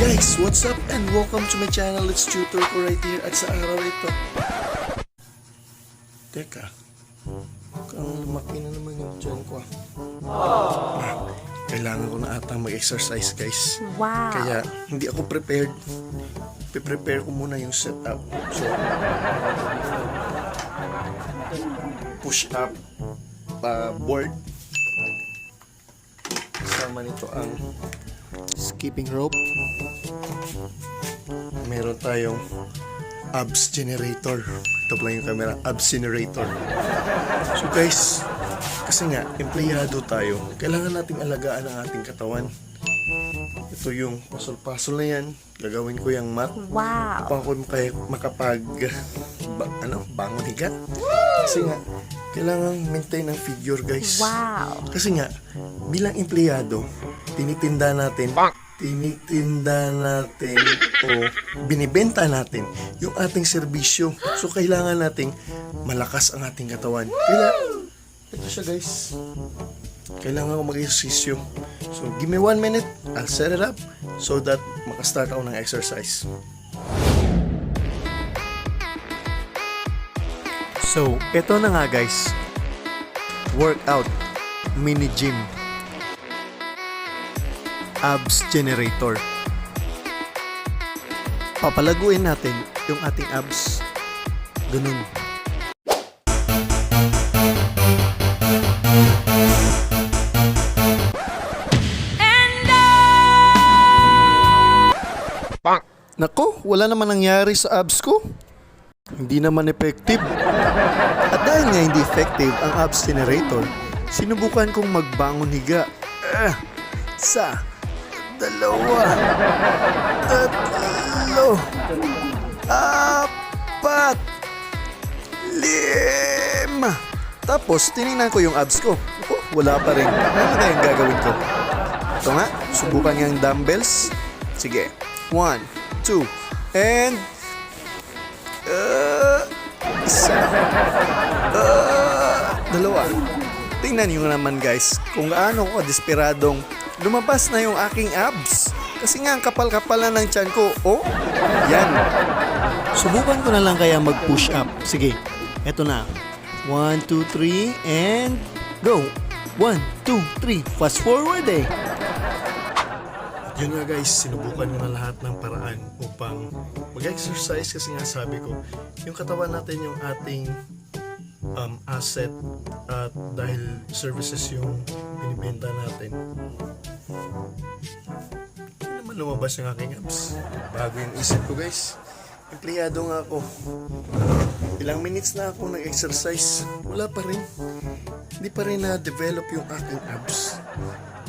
guys, what's up and welcome to my channel. It's tutor ko right here at sa araw ito. Teka, mukhang lumaki na naman yung tiyan ko. ah. Kailangan ko na ata mag-exercise guys. Wow. Kaya hindi ako prepared. Pe-prepare ko muna yung setup. So, push up uh, board. Kasama nito ang skipping rope. Meron tayong abs generator. Ito pala yung camera, abs generator. So guys, kasi nga, empleyado tayo. Kailangan nating alagaan ang ating katawan. Ito yung pasol-pasol na yan. Gagawin ko yung mat. Wow. Upang ako kay makapag ba, ano, bangon higa. Kasi nga, kailangan maintain ang figure guys. Wow. Kasi nga, bilang empleyado, tinitinda natin, tinitinda natin o binibenta natin yung ating serbisyo. So, kailangan nating malakas ang ating katawan. Kaya, ito siya guys. Kailangan ko mag-exercisyo. So, give me one minute. I'll set it up so that makastart ako ng exercise. So, ito na nga guys. Workout. Mini gym. Abs generator. Papalaguin natin yung ating abs. Ganun. Nako, wala naman nangyari sa abs ko. Hindi naman effective. At dahil nga hindi effective ang abs generator, sinubukan kong magbangon higa. Ah, sa, dalawa, tatlo, apat, lima. Tapos, tinignan ko yung abs ko. Oh, wala pa rin. Ano na yung gagawin ko? Ito nga, subukan yung dumbbells. Sige. One, two, and... Uh, isa. Uh, dalawa. Tingnan nyo naman guys kung gaano ko desperadong lumabas na yung aking abs. Kasi nga ang kapal-kapal na ng tiyan ko. Oh, yan. Subukan ko na lang kaya mag-push up. Sige, eto na. One, two, three, and go. One, two, three. Fast forward eh. Yun nga guys, sinubukan ko na lahat ng paraan upang mag-exercise kasi nga sabi ko, yung katawan natin yung ating um, asset at dahil services yung binibenta natin. Hindi naman lumabas yung aking abs. Bago yung isip ko guys. Empleyado nga ako. Ilang minutes na ako nag-exercise. Wala pa rin. Hindi pa rin na-develop yung aking abs.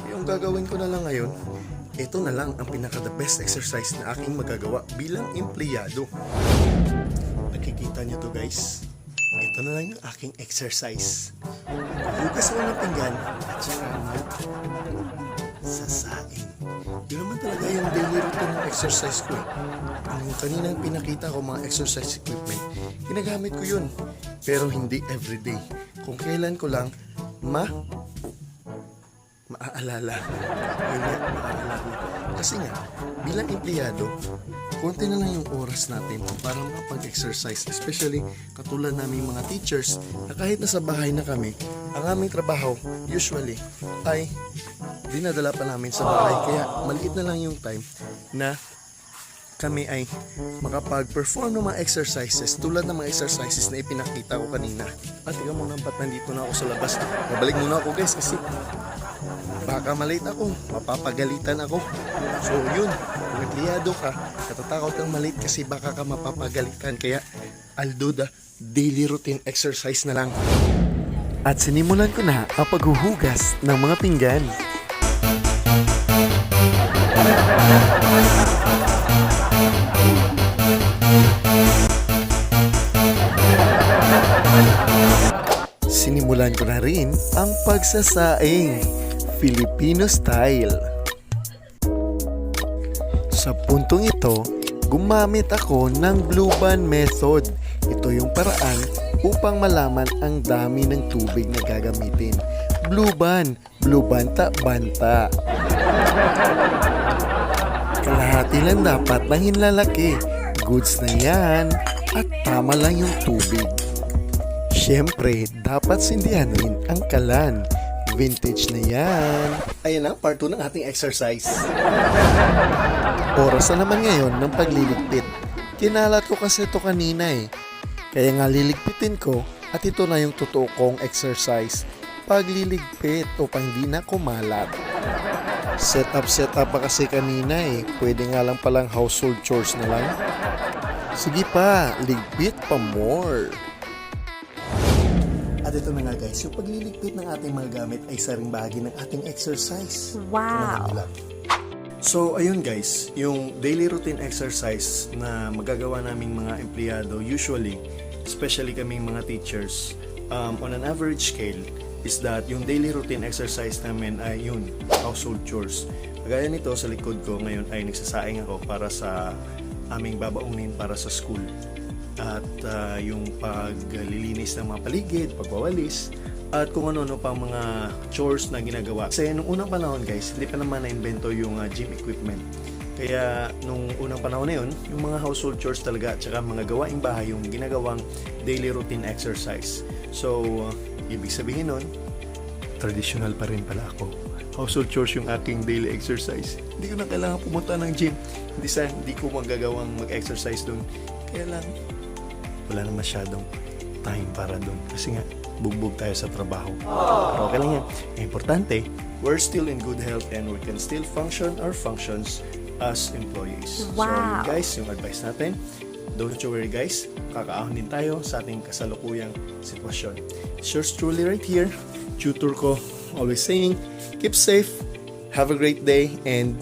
Yung gagawin ko na lang ngayon, ito na lang ang pinaka-the best exercise na aking magagawa bilang empleyado. Nakikita niyo to guys. Ito na lang yung aking exercise. Hugas ako ng pinggan at saka mag sasaing. Yun naman talaga yung daily routine ng exercise ko eh. Ang kaninang pinakita ko mga exercise equipment, ginagamit ko yun. Pero hindi everyday. Kung kailan ko lang ma maaalala. Nga, maaalala. Kasi nga, bilang empleyado, konti na lang yung oras natin para makapag-exercise. Especially, katulad namin mga teachers, na kahit nasa bahay na kami, ang aming trabaho, usually, ay dinadala pa namin sa bahay. Kaya, maliit na lang yung time na kami ay makapag-perform ng mga exercises tulad ng mga exercises na ipinakita ko kanina. At mo naman ba't nandito na ako sa labas. Babalik muna ako guys kasi baka malate ako, mapapagalitan ako. So yun, kung ka, natatakot kang malate kasi baka ka mapapagalitan. Kaya I'll do the daily routine exercise na lang. At sinimulan ko na ang paghuhugas ng mga pinggan. Sinimulan ko na rin ang pagsasaing Filipino style. Sa puntong ito, gumamit ako ng Blue Band method. Ito yung paraan upang malaman ang dami ng tubig na gagamitin. Blue Band, Blue Banta, Banta. Kalahati lang dapat ng hinlalaki. Goods na yan. At tama lang yung tubig. Siyempre, dapat sindihanin ang kalan. Vintage na yan. Ayan na, part 2 ng ating exercise. Oras na naman ngayon ng pagliligpit. Kinalat ko kasi ito kanina eh. Kaya nga liligpitin ko at ito na yung totoo kong exercise. Pagliligpit upang di na kumalat. Set up, set up pa kasi kanina eh. Pwede nga lang palang household chores na lang. Sige pa, ligpit pa more. At ito na nga guys, yung pagliligpit ng ating mga gamit ay isa ring bahagi ng ating exercise. Wow. Lang. So, ayun guys, yung daily routine exercise na magagawa naming mga empleyado usually, especially kaming mga teachers, um, on an average scale, is that yung daily routine exercise namin ay yun, household chores. Kagaya nito sa likod ko ngayon ay nagsasaing ako para sa aming babaunin para sa school. At ah, yung paglilinis ng mga paligid, pagwawalis, at kung ano-ano pang mga chores na ginagawa. Kasi nung unang panahon guys, hindi pa naman na-invento yung ah, gym equipment. Kaya nung unang panahon na yun, yung mga household chores talaga at saka mga gawaing bahay yung ginagawang daily routine exercise. So, ah, ibig sabihin nun, traditional pa rin pala ako. Household chores yung aking daily exercise. Hindi ko na kailangan pumunta ng gym. Hindi sa hindi ko magagawang mag-exercise doon. Kaya lang, wala na masyadong time para doon. Kasi nga, bugbog tayo sa trabaho. Pero okay lang yan. Ang importante, we're still in good health and we can still function our functions as employees. So, Wow. guys, yung advice natin, don't you worry guys, kakaahon din tayo sa ating kasalukuyang sitwasyon. It's yours truly right here, tutor ko, always saying, keep safe, have a great day, and